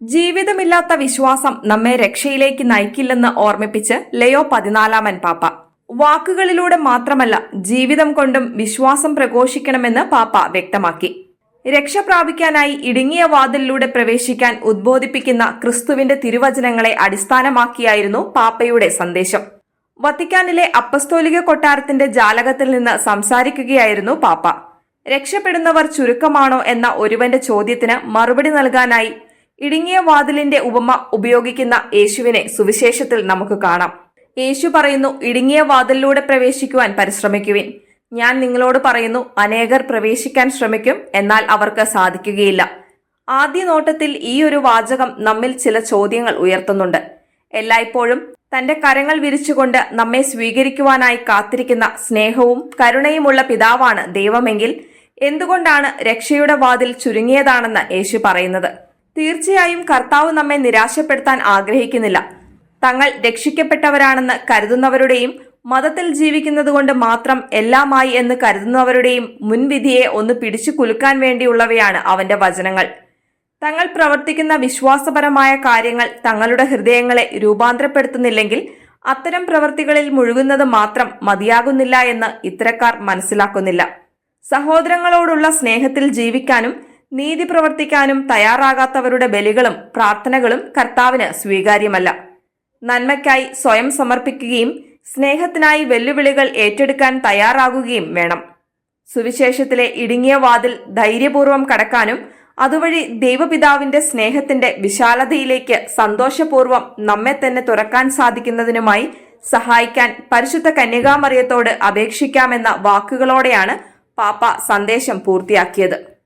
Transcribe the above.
ജീവിതമില്ലാത്ത വിശ്വാസം നമ്മെ രക്ഷയിലേക്ക് നയിക്കില്ലെന്ന് ഓർമ്മിപ്പിച്ച് ലയോ പതിനാലാമൻ പാപ്പ. വാക്കുകളിലൂടെ മാത്രമല്ല ജീവിതം കൊണ്ടും വിശ്വാസം പ്രഘോഷിക്കണമെന്ന് പാപ്പ വ്യക്തമാക്കി. രക്ഷ പ്രാപിക്കാനായി ഇടുങ്ങിയ വാതിലിലൂടെ പ്രവേശിക്കാൻ ഉദ്ബോധിപ്പിക്കുന്ന ക്രിസ്തുവിന്റെ തിരുവചനങ്ങളെ അടിസ്ഥാനമാക്കിയായിരുന്നു പാപ്പയുടെ സന്ദേശം. വത്തിക്കാനിലെ അപ്പസ്തോലിക കൊട്ടാരത്തിന്റെ ജാലകത്തിൽ നിന്ന് സംസാരിക്കുകയായിരുന്നു പാപ്പ. രക്ഷപ്പെടുന്നവർ ചുരുക്കമാണോ എന്ന ഒരുവന്റെ ചോദ്യത്തിന് മറുപടി നൽകാനായി ഇടുങ്ങിയ വാതിലിന്റെ ഉപമ ഉപയോഗിക്കുന്ന യേശുവിനെ സുവിശേഷത്തിൽ നമുക്ക് കാണാം. യേശു പറയുന്നു ഇടുങ്ങിയ വാതിലിലൂടെ പ്രവേശിക്കുവാൻ പരിശ്രമിക്കുവിൻ. ഞാൻ നിങ്ങളോട് പറയുന്നു അനേകർ പ്രവേശിക്കാൻ ശ്രമിക്കും എന്നാൽ അവർക്ക് സാധിക്കുകയില്ല. ആദ്യ നോട്ടത്തിൽ ഈ ഒരു വാചകം നമ്മിൽ ചില ചോദ്യങ്ങൾ ഉയർത്തുന്നുണ്ട്. എല്ലായ്പ്പോഴും തന്റെ കരങ്ങൾ വിരിച്ചുകൊണ്ട് നമ്മെ സ്വീകരിക്കുവാനായി കാത്തിരിക്കുന്ന സ്നേഹവും കരുണയുമുള്ള പിതാവാണ് ദൈവമെങ്കിൽ എന്തുകൊണ്ടാണ് രക്ഷയുടെ വാതിൽ ചുരുങ്ങിയതാണെന്ന് യേശു പറയുന്നത്? തീർച്ചയായും കർത്താവ് നമ്മെ നിരാശപ്പെടുത്താൻ ആഗ്രഹിക്കുന്നില്ല. തങ്ങൾ രക്ഷിക്കപ്പെട്ടവരാണെന്ന് കരുതുന്നവരുടെയും മതത്തിൽ ജീവിക്കുന്നതുകൊണ്ട് മാത്രം എല്ലാമായി എന്ന് കരുതുന്നവരുടെയും മുൻവിധിയെ ഒന്ന് പിടിച്ചു കുലുക്കാൻ വേണ്ടിയുള്ളവയാണ് അവന്റെ വചനങ്ങൾ. തങ്ങൾ പ്രവർത്തിക്കുന്ന വിശ്വാസപരമായ കാര്യങ്ങൾ തങ്ങളുടെ ഹൃദയങ്ങളെ രൂപാന്തരപ്പെടുത്തുന്നില്ലെങ്കിൽ അത്തരം പ്രവൃത്തികളിൽ മുഴുകുന്നത് മാത്രം മതിയാകുന്നില്ല എന്ന് ഇത്തരക്കാർ മനസ്സിലാക്കുന്നില്ല. സഹോദരങ്ങളോടുള്ള സ്നേഹത്തിൽ ജീവിക്കാനും നീതി പ്രവർത്തിക്കാനും തയ്യാറാകാത്തവരുടെ ബലികളും പ്രാർത്ഥനകളും കർത്താവിന് സ്വീകാര്യമല്ല. നന്മയ്ക്കായി സ്വയം സമർപ്പിക്കുകയും സ്നേഹത്തിനായി വെല്ലുവിളികൾ ഏറ്റെടുക്കാൻ തയ്യാറാകുകയും വേണം. സുവിശേഷത്തിലെ ഇടുങ്ങിയ വാതിൽ ധൈര്യപൂർവം കടക്കാനും അതുവഴി ദൈവപിതാവിന്റെ സ്നേഹത്തിന്റെ വിശാലതയിലേക്ക് സന്തോഷപൂർവം നമ്മെ തന്നെ തുറക്കാൻ സാധിക്കുന്നതിനുമായി സഹായിക്കാൻ പരിശുദ്ധ കന്യകാമറിയത്തോട് അപേക്ഷിക്കാമെന്ന വാക്കുകളോടെയാണ് പാപ്പ സന്ദേശം പൂർത്തിയാക്കിയത്.